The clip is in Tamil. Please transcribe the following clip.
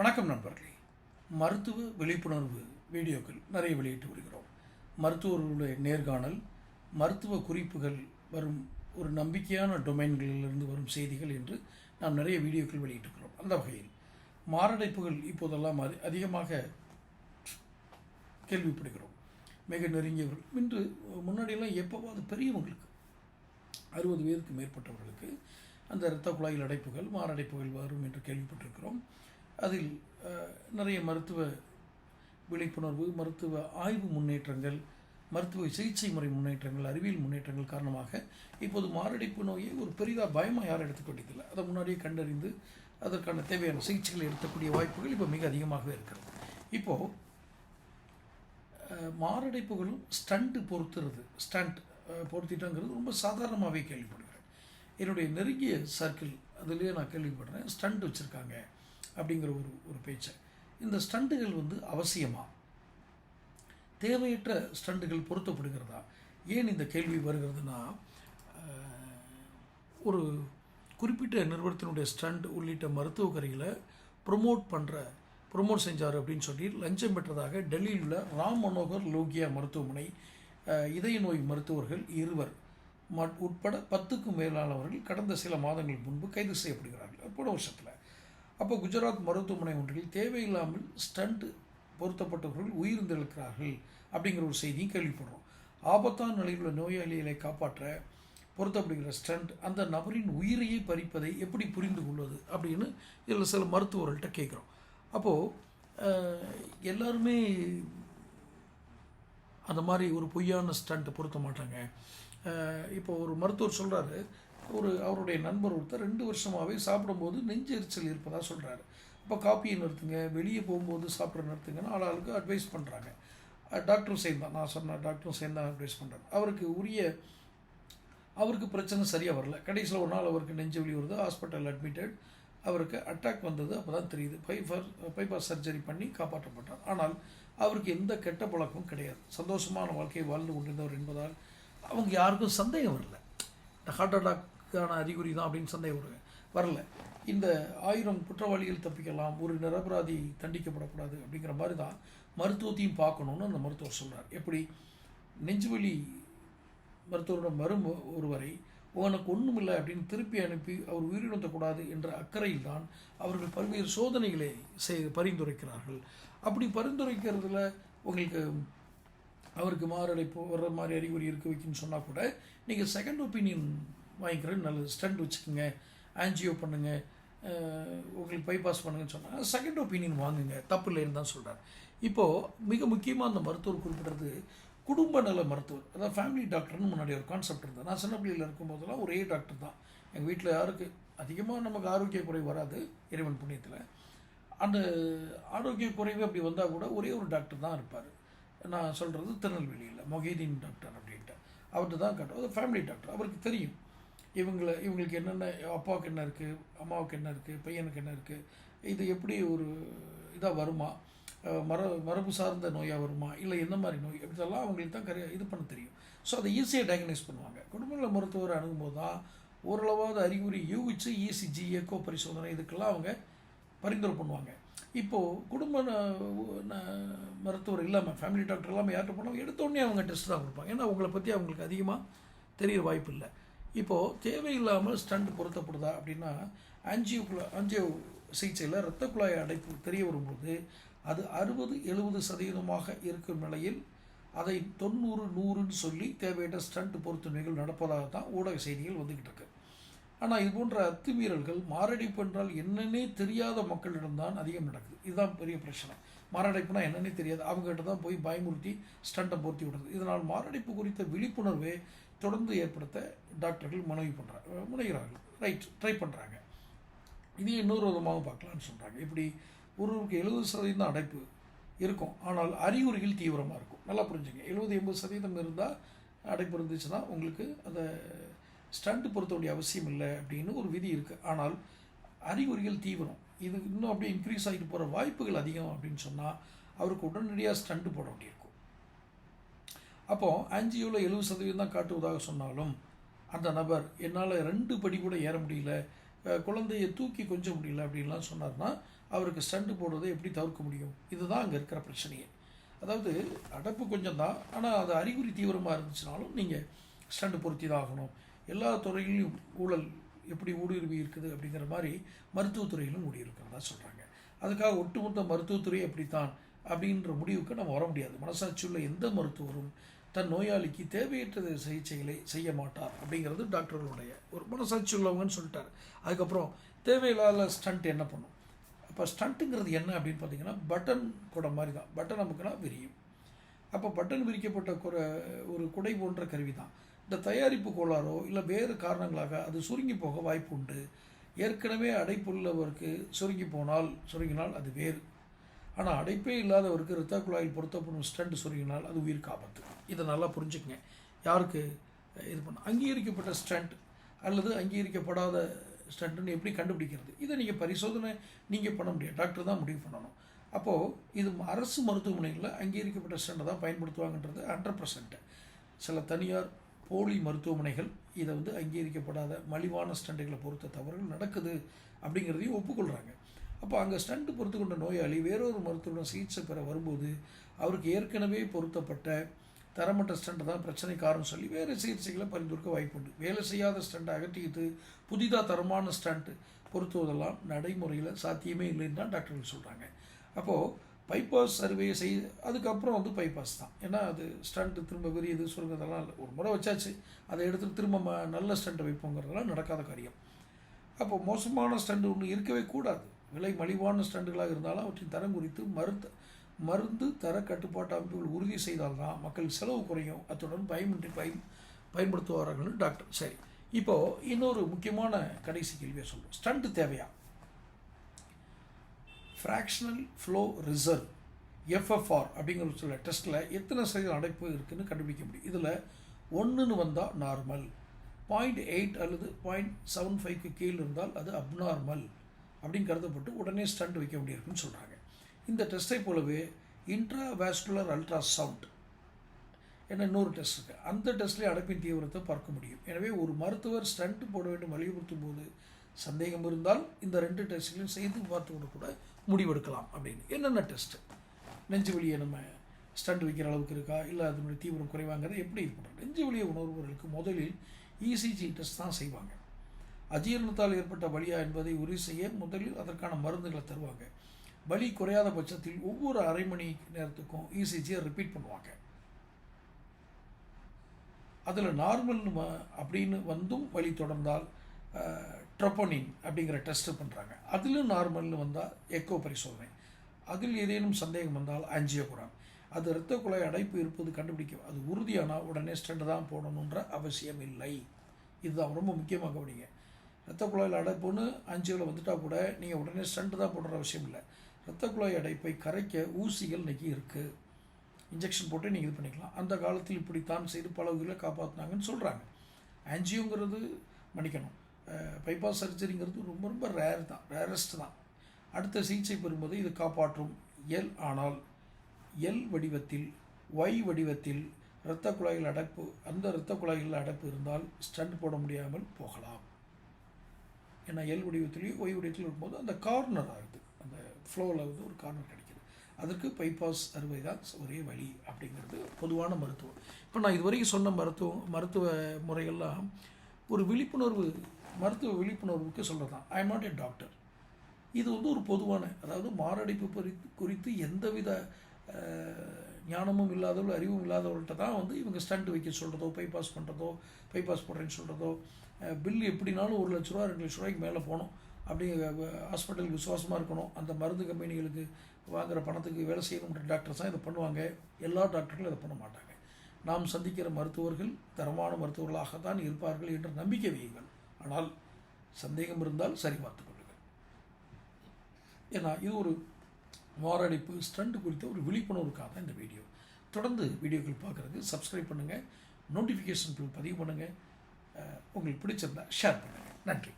வணக்கம் நண்பர்களே. மருத்துவ விழிப்புணர்வு வீடியோக்கள் நிறைய வெளியிட்டு வருகிறோம். மருத்துவர்களுடைய நேர்காணல் மருத்துவ குறிப்புகள் வரும் ஒரு நம்பிக்கையான டொமைன்களிலிருந்து வரும் செய்திகள் என்று நாம் நிறைய வீடியோக்கள் வெளியிட்டிருக்கிறோம். அந்த வகையில் மாரடைப்புகள் இப்போதெல்லாம் அதி- அதிகமாக கேள்விப்படுகிறோம். மிக நெருங்கியவர்கள். இன்று முன்னாடியெல்லாம் எப்போவாது பெரியவங்களுக்கு அறுபது வயதுக்கு மேற்பட்டவர்களுக்கு அந்த இரத்த குழாயில் அடைப்புகள் மாரடைப்புகள் வரும் என்று கேள்விப்பட்டிருக்கிறோம். அதில் நிறைய மருத்துவ விழிப்புணர்வு மருத்துவ ஆய்வு முன்னேற்றங்கள் மருத்துவ சிகிச்சை முறை முன்னேற்றங்கள் அறிவியல் முன்னேற்றங்கள் காரணமாக இப்போது மாரடைப்பு நோயை ஒரு பெரிதாக பயமாக யாரும் எடுத்துக்கொண்டிருக்கல அதை முன்னாடியே கண்டறிந்து அதற்கான தேவையான சிகிச்சைகளை எடுக்கக்கூடிய வாய்ப்புகள் இப்போ மிக அதிகமாகவே இருக்கிறது. இப்போது மாரடைப்புகளும் ஸ்டண்ட்டு பொறுத்துறது. ஸ்டண்ட் பொருத்திட்டங்கிறது ரொம்ப சாதாரணமாகவே கேள்விப்படுகிறேன். என்னுடைய நெருங்கிய சர்க்கிள் அதுலேயே நான் கேள்விப்படுறேன் ஸ்டண்ட் வச்சுருக்காங்க. அப்படிங்கிற ஒரு ஒரு பேச்சை. இந்த ஸ்டண்ட்டுகள் வந்து அவசியமாக தேவையற்ற ஸ்டண்ட்டுகள் பொருத்தப்படுகிறதா? ஏன் இந்த கேள்வி வருகிறதுனா ஒரு குறிப்பிட்ட நிறுவனத்தினுடைய ஸ்டண்ட் உள்ளிட்ட மருத்துவக்கரைகளை ப்ரொமோட் பண்ணுற ப்ரொமோட் செஞ்சார் அப்படின்னு சொல்லி லஞ்சம் பெற்றதாக டெல்லியில் உள்ள ராம் மனோகர் லோகியா மருத்துவமனை இதய நோய் மருத்துவர்கள் இருவர் மட் உட்பட பத்துக்கும் மேலானவர்கள் கடந்த சில மாதங்கள் முன்பு கைது செய்யப்படுகிறார்கள். போன வருஷத்தில். அப்போ குஜராத் மருத்துவமனை ஒன்றில் தேவையில்லாமல் ஸ்டண்ட் பொருத்தப்பட்டவர்கள் உயிர்ந்திருக்கிறார்கள் அப்படிங்கிற ஒரு செய்தியும் கேள்விப்படுறோம். ஆபத்தான நிலையில் உள்ள நோயாளிகளை காப்பாற்ற பொருத்தப்படுகிற ஸ்டண்ட் அந்த நபரின் உயிரையே பறிப்பதை எப்படி புரிந்து கொள்வது அப்படின்னு இதில் சில மருத்துவர்கள்ட்ட கேட்குறோம். அப்போது எல்லாருமே அந்த மாதிரி ஒரு பொய்யான ஸ்டண்ட்டை பொருத்த மாட்டாங்க. இப்போ ஒரு மருத்துவர் சொல்கிறாரு ஒரு அவருடைய நண்பர் ஒருத்தர் ரெண்டு வருஷமாகவே சாப்பிடும்போது நெஞ்சு எரிச்சல் இருப்பதாக சொல்கிறாரு இப்போ காப்பியை நிறுத்துங்க வெளியே போகும்போது சாப்பிட நிறுத்துங்கன்னு ஆளாளுக்கு அட்வைஸ் பண்ணுறாங்க டாக்டரும் சேர்ந்து தான் நான் சொன்ன டாக்டரும் சேர்ந்து தான் அட்வைஸ் பண்ணுறாரு அவருக்கு உரிய அவருக்கு பிரச்சனை சரியாக வரல. கடைசியில் ஒரு நாள் அவருக்கு நெஞ்சு வலி வருது ஹாஸ்பிட்டல் அட்மிட்டட் அவருக்கு அட்டாக் வந்தது அப்போ தான் தெரியுது. பைஃபர் பைபாஸ் சர்ஜரி பண்ணி காப்பாற்றப்பட்டார். ஆனால் அவருக்கு எந்த கெட்ட பழக்கமும் கிடையாது. சந்தோஷமான வாழ்க்கையை வாழ்ந்து கொண்டிருந்தவர் என்பதால் அவங்க யாருக்கும் சந்தேகம் வரல. இந்த ஹார்ட் அட்டாக் இதான அறிகுறி தான் அப்படின்னு சந்தேகம் வருங்க வரல. இந்த ஆயிரம் குற்றவாளிகள் தப்பிக்கலாம் ஒரு நிரபராதி தண்டிக்கப்படக்கூடாது அப்படிங்கிற மாதிரி தான் மருத்துவத்தையும் பார்க்கணுன்னு அந்த மருத்துவர் சொன்னார் எப்படி? நெஞ்சுவலி மருத்துவரிடம் வரும் ஒருவரை உனக்கு ஒன்றுமில்லை அப்படின்னு திருப்பி அனுப்பி அவர் உயிரிழந்தக்கூடாது என்ற அக்கறையில் தான் அவர்கள் பல்வேறு சோதனைகளை செய் பரிந்துரைக்கிறார்கள். அப்படி பரிந்துரைக்கிறதுல உங்களுக்கு அவருக்கு மாரடைப்பு வர்ற மாதிரி அறிகுறி இருக்க வைக்குன்னு சொன்னால் கூட நீங்கள் செகண்ட் ஒப்பீனியன் வாங்கிக்கிறது நல்லது. ஸ்டண்ட் வச்சுக்கோங்க. ஆன்ஜியோ பண்ணுங்கள் உங்களுக்கு பைபாஸ் பண்ணுங்கன்னு சொன்னாங்க செகண்ட் ஒப்பீனியன் வாங்குங்க. தப்பு இல்லைன்னு தான் சொல்கிறார் இப்போது மிக முக்கியமாக அந்த மருத்துவர் குறிப்பிட்டது குடும்ப நல மருத்துவர். அதாவது ஃபேமிலி டாக்டர்னு முன்னாடி ஒரு கான்செப்ட் இருந்தது. நான் சின்ன பிள்ளையில் இருக்கும்போதெல்லாம் ஒரே டாக்டர் தான். எங்கள் வீட்டில் யாருக்கு அதிகமாக நமக்கு ஆரோக்கிய குறைவு வராது இறைவன் புண்ணியத்தில். அந்த ஆரோக்கிய குறைவு அப்படி வந்தால் கூட ஒரே ஒரு டாக்டர் தான் இருப்பார். நான் சொல்கிறது திருநெல்வேலியில் மொஹீதீன் டாக்டர் அப்படின்ட்டு. அவர்கிட்ட தான் காட்டும். அது ஃபேமிலி டாக்டர் அவருக்கு தெரியும். இவங்களை இவங்களுக்கு என்னென்ன அப்பாவுக்கு என்ன இருக்குது அம்மாவுக்கு என்ன இருக்குது பையனுக்கு என்ன இருக்குது இது எப்படி ஒரு இதாக வருமா? மர மரபு சார்ந்த நோயாக வருமா? இல்லை எந்த மாதிரி நோய்? இதெல்லாம் அவங்களுக்கு தான் கரு இது பண்ண தெரியும். ஸோ அதை ஈஸியாக டயக்னைஸ் பண்ணுவாங்க. குடும்ப மருத்துவரை மருத்துவர் அணுகும்போது தான் ஓரளவாவது அறிகுறி யூகிச்சு இசிஜி எக்கோ பரிசோதனை இதுக்கெல்லாம் அவங்க பரிந்துரை பண்ணுவாங்க. இப்போது குடும்ப மருத்துவர் இல்லாமல் ஃபேமிலி டாக்டர் இல்லாமல் யார்கிட்ட போனாலும் எடுத்தோடனே அவங்க டெஸ்ட் தான் கொடுப்பாங்க. ஏன்னா அவங்கள பற்றி அவங்களுக்கு அதிகமாக தெரிய வாய்ப்பு இல்லை. இப்போது தேவையில்லாமல் ஸ்டண்ட் பொருத்தப்படுதா அப்படின்னா ஆஞ்சியோக்குள்ள ஆஞ்சியோ சிகிச்சையில் இரத்த குழாய் அடைப்பு தெரிய வரும்போது அது அறுபது எழுபது சதவீதமாக இருக்கும் நிலையில் அதை தொண்ணூறு நூறுன்னு சொல்லி தேவையற்ற ஸ்டண்ட் பொருத்தமைகள் நடப்பதாக தான் ஊடக செய்திகள் வந்துக்கிட்டு இருக்கு. ஆனால் இது போன்ற அத்துமீறல்கள் மாரடைப்பு என்றால் என்னன்னே தெரியாத மக்களிடம்தான் அதிகம் நடக்குது. இதுதான் பெரிய பிரச்சனை. மாரடைப்புனா என்னன்னே தெரியாது. அவங்ககிட்ட தான் போய் பயமுறுத்தி ஸ்டண்ட்டை பொருத்தி விடுறது. இதனால் மாரடைப்பு குறித்த விழிப்புணர்வே தொடர்ந்து ஏற்படுத்த டாக்டர்கள் முனைவு பண்ணுறாங்க முனைகிறார்கள். ரைட் ட்ரை பண்ணுறாங்க இது இன்னொரு விதமாக பார்க்கலான்னு சொல்கிறாங்க இப்படி ஒருவருக்கு எழுபது சதவீதம் தான் அடைப்பு இருக்கும். ஆனால் அறிகுறிகள் தீவிரமாக இருக்கும். நல்லா புரிஞ்சுங்க. எழுபது எண்பது சதவீதம் இருந்தால் அடைப்பு இருந்துச்சுன்னா உங்களுக்கு அந்த ஸ்டண்ட் பொருத்த வேண்டிய அவசியம் இல்லை அப்படின்னு ஒரு விதி இருக்குது ஆனால் அறிகுறிகள் தீவிரம். இது இன்னும் அப்படியே இன்க்ரீஸ் ஆகிட்டு போகிற வாய்ப்புகள் அதிகம் அப்படின்னு சொன்னால் அவருக்கு உடனடியாக ஸ்டண்ட் போட வேண்டியிருக்கும். அப்போது ஆன்ஜியோவில் எழுபது சதவீதம் தான் காட்டுவதாக சொன்னாலும் அந்த நபர் என்னால் ரெண்டு படி கூட ஏற முடியல குழந்தையை தூக்கி கொஞ்ச முடியல அப்படின்லாம் சொன்னார்னா அவருக்கு ஸ்டண்ட் போடுறதை எப்படி தவிர்க்க முடியும்? இதுதான் அங்கே இருக்கிற பிரச்சனையே. அதாவது அடப்பு கொஞ்சம் தான் ஆனால் அது அறிகுறி தீவிரமாக இருந்துச்சுனாலும் நீங்கள் ஸ்டண்ட் பொருத்தி தான் ஆகணும். எல்லா துறையிலையும் ஊழல் எப்படி ஊடுருவி இருக்குது அப்படிங்கிற மாதிரி மருத்துவத்துறையிலும் ஊடுருவிருக்கிறதா சொல்கிறாங்க அதுக்காக ஒட்டுமொத்த மருத்துவத்துறை அப்படித்தான் அப்படின்ற முடிவுக்கு நம்ம வர முடியாது. மனசாட்சியுள்ள எந்த மருத்துவரும் தன் நோயாளிக்கு தேவையற்ற சிகிச்சைகளை செய்ய மாட்டார் அப்படிங்கிறது டாக்டர்களுடைய ஒரு மனசாட்சி உள்ளவங்கன்னு சொல்லிட்டார். அதுக்கப்புறம் தேவையில்லாத ஸ்டண்ட் என்ன பண்ணும்? அப்போ ஸ்டண்ட்டுங்கிறது என்ன அப்படின்னு பார்த்தீங்கன்னா பட்டன் குடை மாதிரி தான். பட்டன் நமக்குனா விரியும். அப்போ பட்டன் விரிக்கப்பட்ட குறை ஒரு குடை போன்ற கருவி தான். இந்த தயாரிப்பு கோளாறோ இல்லை வேறு காரணங்களாக அது சுருங்கி போக வாய்ப்பு உண்டு. ஏற்கனவே அடைப்புள்ளவருக்கு சுருங்கி போனால் சுருங்கினால் அது வேறு. ஆனால் அடைப்பே இல்லாதவருக்கு இரத்த குழாயில் பொருத்தப்படும் ஸ்டண்ட் சொருகினால் அது உயிருக்கு ஆபத்து இதை நல்லா புரிஞ்சுக்கங்க. யாருக்கு இது பண்ண அங்கீகரிக்கப்பட்ட ஸ்டண்ட் அல்லது அங்கீகரிக்கப்படாத ஸ்டண்ட்டுன்னு எப்படி கண்டுபிடிக்கிறது? இதை நீங்கள் பரிசோதனை நீங்கள் பண்ண முடியாது டாக்டர் தான் முடிவு பண்ணணும். அப்போது இது அரசு மருத்துவமனைகளில் அங்கீகரிக்கப்பட்ட ஸ்டண்டை தான் பயன்படுத்துவாங்கன்றது ஹண்ட்ரட் சில தனியார் போலி மருத்துவமனைகள் இதை வந்து அங்கீகரிக்கப்படாத மலிவான ஸ்டண்டுகளை பொறுத்த தவறுகள் நடக்குது அப்படிங்கிறதையும் ஒப்புக்கொள்கிறாங்க அப்போ அங்கே ஸ்டண்ட் பொறுத்து கொண்ட நோயாளி வேறொரு மருத்துவமனை சிகிச்சை பெற வரும்போது அவருக்கு ஏற்கனவே பொருத்தப்பட்ட தரமற்ற ஸ்டண்ட் தான் பிரச்சனை காரணம் சொல்லி வேறு சிகிச்சைகளை பரிந்துரைக்க வாய்ப்புண்டு. வேலை செய்யாத ஸ்டண்டை அகற்றிட்டு புதிதாக தரமான ஸ்டண்ட் பொருத்துவதெல்லாம் நடைமுறையில் சாத்தியமே இல்லைன்னு தான் டாக்டர்கள் சொல்கிறாங்க அப்போது பைபாஸ் சர்வே செய் அதுக்கப்புறம் வந்து பைபாஸ் தான். ஏன்னா அது ஸ்டண்ட்டு திரும்ப பெரியது சொல்கிறதெல்லாம் இல்லை. ஒரு முறை வச்சாச்சு. அதை எடுத்துகிட்டு திரும்ப நல்ல ஸ்டண்ட்டை வைப்போங்கிறதெல்லாம் நடக்காத காரியம். அப்போ மோசமான ஸ்டண்ட் ஒன்று இருக்கவே கூடாது. விலை மலிவான ஸ்டண்டுகளாக இருந்தாலும் அவற்றின் தரம் குறித்து மருத்து மருந்து தர கட்டுப்பாட்டு அமைப்புகள் உறுதி செய்தால்தான் மக்கள் செலவு குறையும். அத்துடன் பயமின்றி பயன் பயன்படுத்துவார்கள் டாக்டர் சரி. இப்போது இன்னொரு முக்கியமான கடைசி கேள்வியை சொல்கிறோம் ஸ்டண்ட் தேவையா? ஃப்ராக்ஷனல் ஃப்ளோ ரிசர்வ் எஃப்எஃப்ஆர் அப்படிங்கிற சில டெஸ்ட்டில் எத்தனை சதவீதம் அடைப்பு இருக்குதுன்னு கண்டுபிடிக்க முடியும். இதில் ஒன்றுன்னு வந்தால் நார்மல் பாயிண்ட் எயிட் அல்லது பாயிண்ட் செவன் ஃபைவ்க்கு கீழ் இருந்தால் அது அப்நார்மல் அப்படின்னு கருதப்பட்டு உடனே ஸ்டண்ட் வைக்க வேண்டியிருக்குன்னு சொல்கிறாங்க இந்த டெஸ்ட்டை போலவே இன்ட்ராவேஸ்குலர் அல்ட்ராசவுண்ட் என்ன இன்னொரு டெஸ்ட் இருக்குது அந்த டெஸ்ட்லேயே அடைப்பின் தீவிரத்தை பார்க்க முடியும். எனவே ஒரு மருத்துவர் ஸ்டண்ட் போட வேண்டும் வலியுறுத்தும் போது சந்தேகம் இருந்தால் இந்த ரெண்டு டெஸ்ட்களையும் செய்து பார்த்து கூட முடிவெடுக்கலாம் அப்படின்னு. என்னென்ன டெஸ்ட்டு நெஞ்சு வலியை நம்ம ஸ்டண்ட் வைக்கிற அளவுக்கு இருக்கா? இல்லை அதனுடைய தீவிரம் குறைவாங்கிறத எப்படி இது பண்ணுறோம் நெஞ்சு வலியை உணர்வுகளுக்கு முதலில் இசிஜி டெஸ்ட் தான் செய்வாங்க. அஜீரணத்தால் ஏற்பட்ட வழியா என்பதை உறுதி செய்ய முதலில் அதற்கான மருந்துகளை தருவாங்க. வலி குறையாத பட்சத்தில் ஒவ்வொரு அரை மணி நேரத்துக்கும் இசிஜியை ரிப்பீட் பண்ணுவாங்க. அதில் நார்மல் அப்படின்னு வந்தும் வலி தொடர்ந்தால் ட்ரொப்போனின் அப்படிங்கிற டெஸ்ட்டு பண்ணுறாங்க அதிலும் நார்மல்னு வந்தால் எக்கோ பரிசோதனை. அதில் ஏதேனும் சந்தேகம் வந்தால் ஆஞ்சியோகிராம் அது இரத்த குழாய் அடைப்பு இருப்பது கண்டுபிடிக்கும் அது உறுதியானால் உடனே ஸ்டெண்ட் தான் போடணுன்ற அவசியம் இல்லை. இதுதான் ரொம்ப முக்கியமாக கவனிங்க. இரத்த குழாயில் அடைப்புன்னு அஞ்சியில் வந்துட்டால் கூட நீங்கள் உடனே ஸ்டண்ட் தான் போடுற அவசியம் இல்லை. இரத்த குழாய் அடைப்பை கரைக்க ஊசிகள் இன்றைக்கி இருக்குது இன்ஜெக்ஷன் போட்டு நீங்கள் இது பண்ணிக்கலாம். அந்த காலத்தில் இப்படித்தான் செய்து பல உயிரை காப்பாற்றினாங்கன்னு சொல்கிறாங்க ஆன்ஜியோங்கிறது மன்னிக்கணும். பைபாஸ் சர்ஜரிங்கிறது ரொம்ப ரொம்ப ரேர் தான். ரேரஸ்ட் தான். அடுத்த சிகிச்சை பெறும்போது இது காப்பாற்றும். எல் ஆனால் எல் வடிவத்தில் ஒய் வடிவத்தில் இரத்த குழாயில் அடைப்பு அந்த இரத்த குழாயில் அடைப்பு இருந்தால் ஸ்டண்ட் போட முடியாமல் போகலாம். ஏன்னா எல் வடிவத்துலேயும் ஒய் வடிவத்துலையும் இருக்கும்போது அந்த கார்னர் ஆகுது. அந்த ஃப்ளோவில் வந்து ஒரு கார்னர் கிடைக்கிது. அதற்கு பைபாஸ் அறுவை தான் ஒரே வழி அப்படிங்கிறது பொதுவான மருத்துவம். இப்போ நான் இதுவரைக்கும் சொன்ன மருத்துவம் மருத்துவ முறைகள்லாம் ஒரு விழிப்புணர்வு மருத்துவ விழிப்புணர்வுக்கு சொல்கிறது தான் I am not a doctor இது வந்து ஒரு பொதுவான அதாவது மாரடைப்பு குறித்து குறித்து எந்தவித ஞானமும் இல்லாதவர்கள் அறிவும் இல்லாதவர்கள்ட்ட தான் வந்து இவங்க ஸ்டண்ட் வைக்க சொல்கிறதோ பைபாஸ் பண்ணுறதோ பைபாஸ் போடுறேன்னு சொல்கிறதோ பில் எப்படினாலும் ஒரு லட்ச ரூபா ரெண்டு லட்ச ரூபாய்க்கு மேலே போகணும். அப்படிங்கிற ஹாஸ்பிட்டலுக்கு விசுவாசமாக இருக்கணும். அந்த மருந்து கம்பெனிகளுக்கு வாங்குகிற பணத்துக்கு வேலை செய்யணுன்ற டாக்டர்ஸ் தான் இதை பண்ணுவாங்க. எல்லா டாக்டர்களும் இதை பண்ண மாட்டாங்க. நாம் சந்திக்கிற மருத்துவர்கள் தரமான மருத்துவர்களாக தான் இருப்பார்கள் என்ற நம்பிக்கை வையுங்கள். ஆனால் சந்தேகம் இருந்தால் சரி பார்த்து கொள்ளுங்கள். ஏன்னா இது ஒரு மாரடைப்பு ஸ்டண்ட் குறித்த ஒரு விழிப்புணர்வுக்காக தான் இந்த வீடியோ. தொடர்ந்து வீடியோக்கள் பார்க்குறதுக்கு சப்ஸ்கிரைப் பண்ணுங்கள் நோட்டிஃபிகேஷன் பதிவு பண்ணுங்கள் உங்களுக்கு பிடிச்சிருந்தா ஷேர் பண்ணுங்கள் நன்றி.